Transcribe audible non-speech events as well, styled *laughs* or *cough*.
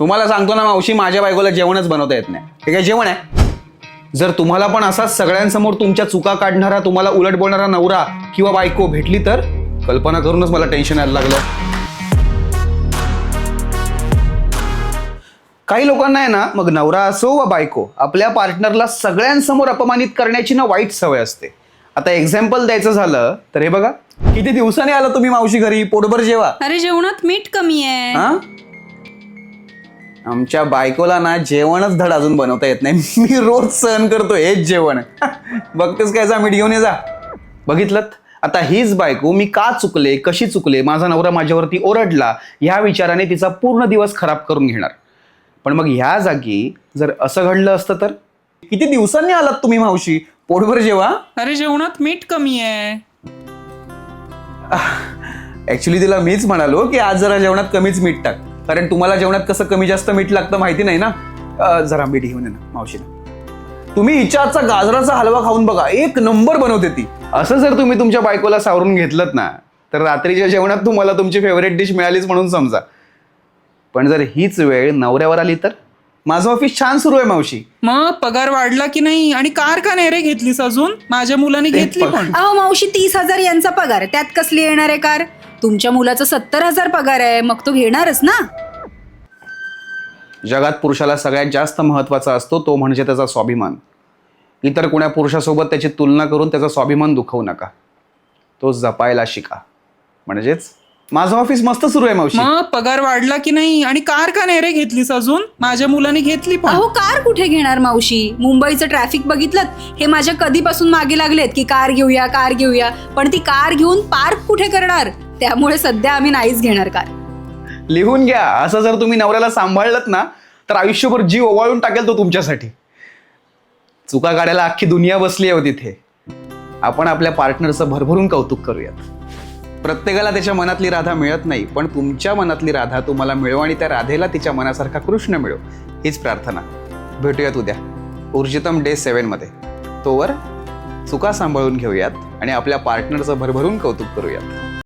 तुम्हाला सांगतो ना मावशी माझ्या बायकोला जेवणच बनवता येत नाही. हे काय जेवण आहे? जर तुम्हाला पण असाच सगळ्यांसमोर तुमच्या चुका काढणारा तुम्हाला उलट बोलणारा नवरा किंवा बायको भेटली तर? कल्पना करूनच मला टेन्शन यायला लागलं. काही लोकांना आहे ना मग नवरा असो वा बायको आपल्या पार्टनरला सगळ्यांसमोर अपमानित करण्याची ना वाईट सवय असते. आता एक्झाम्पल द्यायचं झालं तर हे बघा. किती दिवसांनी आला तुम्ही मावशी घरी? पोटभर जेवा. अरे जेवणात मीठ कमी आहे. हा? आमच्या बायकोला ना जेवणच धड अजून बनवता येत नाही. *laughs* मी रोज सहन करतो हेच जेवण. *laughs* बघतेस काय जा मीठ घेऊन ये जा. बघितलं? आता हीच बायको मी का चुकले कशी चुकले माझा नवरा माझ्यावरती ओरडला ह्या विचाराने तिचा पूर्ण दिवस खराब करून घेणार. पण मग ह्या जागी जर असं घडलं असतं तर? किती दिवसांनी आलात तुम्ही मावशी? पोटभर जेवा? अरे जेवणात मीठ कमी आहे. *laughs* ऍक्च्युली तिला मीच म्हणालो की आज जरा जेवणात कमीच मीठ टाक. कारण तुम्हाला जेवणात कसं कमी जास्त मीठ लागतं माहिती नाही ना? जरा मीठ घेऊन ये ना मावशीला. तुम्ही हिच्या आजचा गाजराचा हलवा खाऊन बघा एक नंबर बनवते ती. असं जर तुम्ही तुमच्या बायकोला सावरून घेतलं ना तर रात्रीच्या जेवणात तुम्हाला तुमची फेवरेट डिश मिळालीच म्हणून समजा. पण जर हीच वेळ नवऱ्यावर आली तर? माझं ऑफिस छान सुरू आहे मावशी. मग पगार वाढला की नाही? आणि कार का नाही रे घेतलीस अजून? माझ्या मुलाने घेतली पण. अहो मावशी तीस हजार यांचा पगार. त्यात कसली येणार आहे कार? तुमच्या मुलाचा सत्तर हजार पगार आहे. मग तो घेणारच ना? जगात पुरुषाला सगळ्यात जास्त महत्त्वाचा असतो तो म्हणजे त्याचा स्वाभिमान. इतर कोण्या पुरुषासोबत त्याची तुलना करून त्याचा स्वाभिमान दुखवू नका. तो जपायला शिका. म्हणजेच माझं ऑफिस मस्त सुरू आहे मावशी. मग पगार वाढला की नाही? आणि कार का नाही रे घेतलीस अजून? माझ्या मुलाने घेतली पण. अहो कार कुठे घेणार मावशी? मुंबईचं ट्रॅफिक बघितलं हे माझ्या कधीपासून मागे लागलेत की कार घेऊया कार घेऊया. पण ती कार घेऊन पार्क कुठे करणार? त्यामुळे सध्या आम्ही नाहीच घेणार कार. लिहून घ्या. असं जर तुम्ही नवऱ्याला सांभाळलत ना तर आयुष्यभर जीव ओवाळून टाकेल तो तुमच्यासाठी. चुका काढायला अख्खी दुनिया बसली आहे हो तिथे. आपण आपल्या पार्टनरचं भरभरून कौतुक करूयात. प्रत्येकाला त्याच्या मनातली राधा मिळत नाही पण तुमच्या मनातली राधा तुम्हाला मिळो आणि त्या राधेला तिच्या मनासारखा कृष्ण मिळो. हीच प्रार्थना. भेटूयात उद्या. ऊर्जितम डे सेवनमध्ये तोवर चुका सांभाळून घेऊयात आणि आपल्या पार्टनरचं भरभरून कौतुक करूयात.